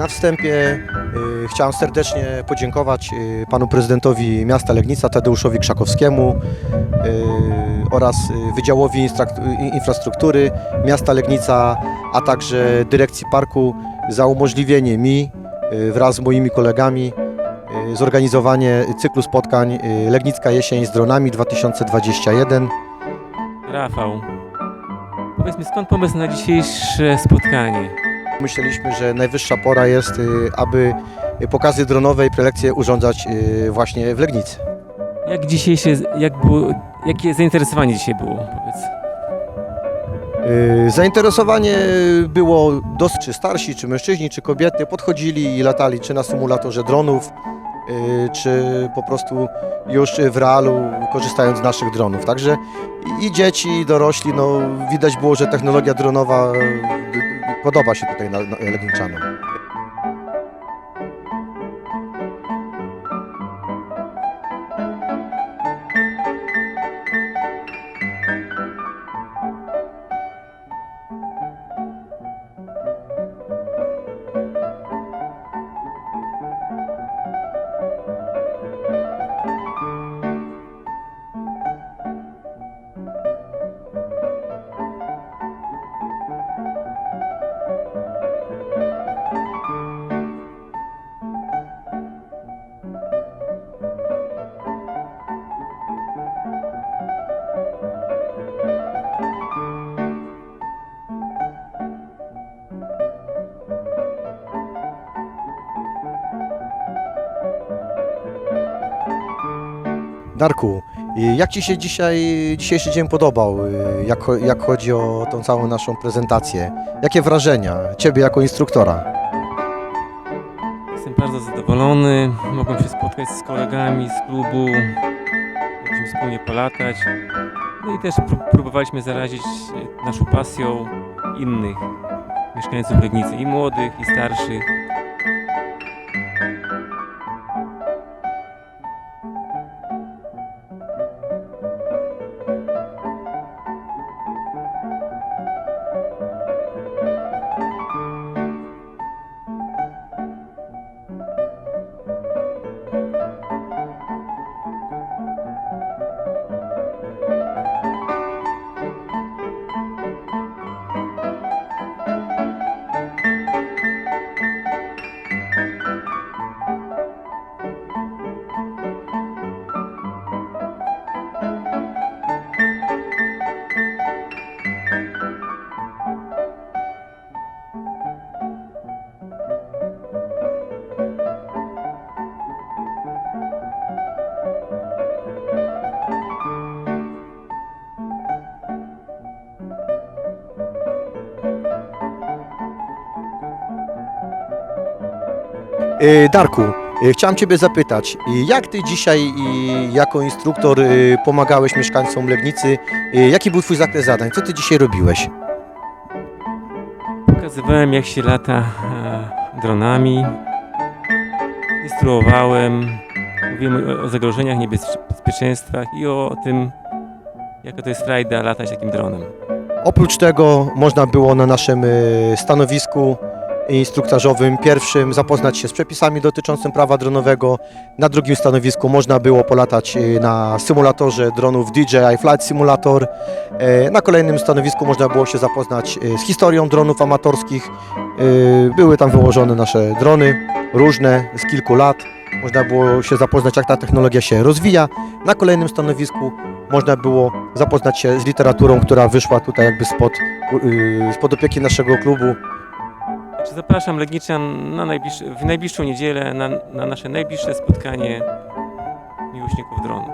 Na wstępie y, chciałem serdecznie podziękować y, panu prezydentowi miasta Legnica Tadeuszowi Krzakowskiemu y, oraz Wydziałowi Infrastruktury miasta Legnica, a także dyrekcji parku za umożliwienie mi wraz z moimi kolegami zorganizowanie cyklu spotkań Legnicka Jesień z dronami 2021. Rafał, powiedz mi skąd pomysł na dzisiejsze spotkanie? Myśleliśmy, że najwyższa pora jest, y, aby pokazy dronowe i prelekcje urządzać y, właśnie w Legnicy. Jak dzisiejsze, jak było, jakie zainteresowanie dzisiaj było? Powiedz. Y, Zainteresowanie było dosyć, czy starsi, czy mężczyźni, czy kobiety podchodzili i latali czy na symulatorze dronów, czy po prostu już w realu korzystając z naszych dronów. Także i- dzieci, i dorośli, no widać było, że technologia dronowa podoba się tutaj na, na. Darku, jak Ci się dzisiaj, dzisiejszy dzień podobał, y, jak, jak chodzi o tą całą naszą prezentację? Jakie wrażenia Ciebie jako instruktora? Jestem bardzo zadowolony. Mogłem się spotkać z kolegami z klubu. Mogliśmy wspólnie polatać. No i też pró- próbowaliśmy zarazić naszą pasją innych mieszkańców Legnicy, i młodych, i starszych. Darku, y, chciałem Ciebie zapytać, y, jak Ty dzisiaj jako instruktor pomagałeś mieszkańcom Legnicy? Jaki był Twój zakres zadań? Co Ty dzisiaj robiłeś? Pokazywałem jak się lata e, dronami. Instruowałem. Mówiłem o, zagrożeniach, niebezpieczeństwach i o tym, jaka to jest frajda latać takim dronem. Oprócz tego można było na naszym stanowisku instruktażowym pierwszym zapoznać się z przepisami dotyczącymi prawa dronowego. Na drugim stanowisku można było polatać y, na symulatorze dronów DJI Flight Simulator. E, Na kolejnym stanowisku można było się zapoznać y, z historią dronów amatorskich. Y, Były tam wyłożone nasze drony, różne, z kilku lat. Można było się zapoznać, jak ta technologia się rozwija. Na kolejnym stanowisku można było zapoznać się z literaturą, która wyszła tutaj jakby spod, spod opieki naszego klubu. Także zapraszam Legniczan na najbliższy, w najbliższą niedzielę na, na nasze najbliższe spotkanie miłośników dronu.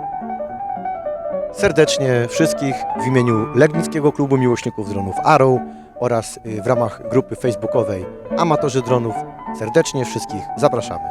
Serdecznie wszystkich w imieniu Legnickiego Klubu Miłośników Dronów Arrow oraz yy, w ramach grupy facebookowej Amatorzy Dronów serdecznie wszystkich zapraszamy.